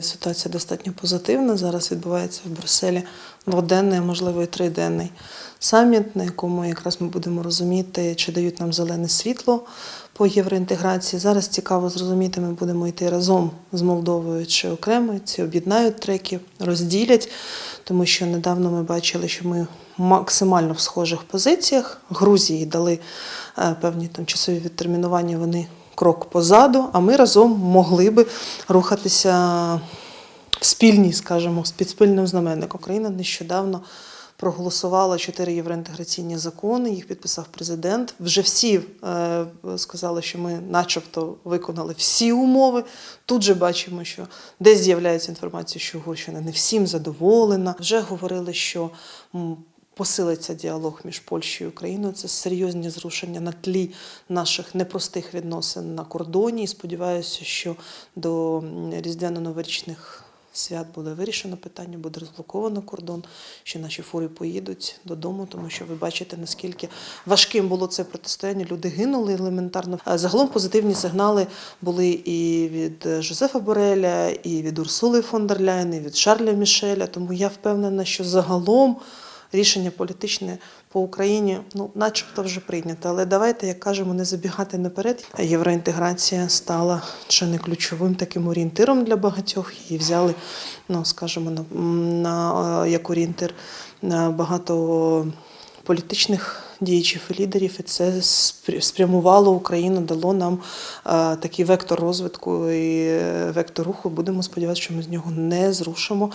Ситуація достатньо позитивна. Зараз відбувається в Брюсселі дводенний, а можливо і триденний саміт, на якому якраз ми будемо розуміти, чи дають нам зелене світло по євроінтеграції. Зараз цікаво зрозуміти, ми будемо йти разом з Молдовою чи окремо. Ці об'єднають треки, розділять, тому що недавно ми бачили, що ми максимально в схожих позиціях. Грузії дали е, певні там часові відтермінування. Вони крок позаду, а ми разом могли би рухатися в спільній, скажімо, під спільним знаменником. Україна нещодавно проголосувала чотири євроінтеграційні закони, їх підписав президент. Вже всі е, сказали, що ми, начебто, виконали всі умови. Тут же бачимо, що десь з'являється інформація, що Угорщина не всім задоволена. Вже говорили, що посилиться діалог між Польщею і Україною. Це серйозні зрушення на тлі наших непростих відносин на кордоні. І сподіваюся, що до різдвяно-новорічних свят буде вирішено питання, буде розблоковано кордон, що наші фури поїдуть додому, тому що ви бачите, наскільки важким було це протистояння. Люди гинули елементарно. Загалом позитивні сигнали були і від Жозефа Бореля, і від Урсули фон дер Ляйн, і від Шарля Мішеля. Тому я впевнена, що загалом рішення політичне по Україні, ну, начебто вже прийнято. Але давайте, як кажемо, не забігати наперед. Євроінтеграція стала чи не ключовим таким орієнтиром для багатьох. Її взяли, ну скажімо, на, на е, як орієнтир на багато політичних діячів і лідерів, і це спря- спрямувало Україну, дало нам е, такий вектор розвитку і е, вектор руху. Будемо сподіватися, що ми з нього не зрушимо.